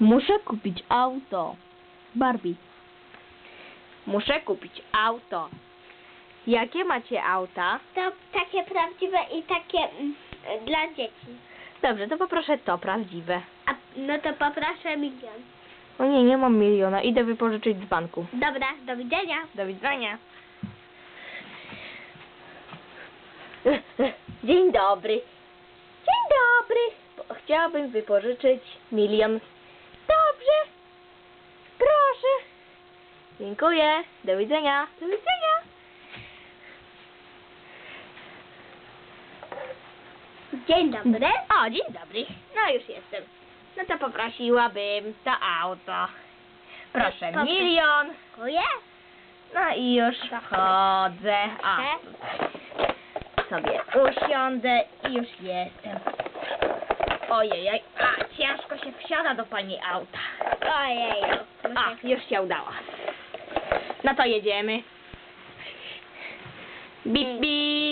Muszę kupić auto. Barbie. Muszę kupić auto. Jakie macie auta? To takie prawdziwe i takie mm, dla dzieci. Dobrze, to poproszę to prawdziwe. A, no to poproszę milion. O nie, nie mam miliona. Idę wypożyczyć z banku. Dobra, do widzenia. Do widzenia. Dzień dobry. Dzień dobry. Chciałabym wypożyczyć milion. Dobrze. Proszę. Dziękuję. Do widzenia. Do widzenia. Dzień dobry. O, dzień dobry. No już jestem. No to poprosiłabym to auto. Proszę, milion. Dziękuję. No i już chodzę. A, sobie usiądę i już jestem. Ojej, a ciężko się wsiada do pani auta. Ojej. A, już się udało. No to jedziemy. Bip, bip.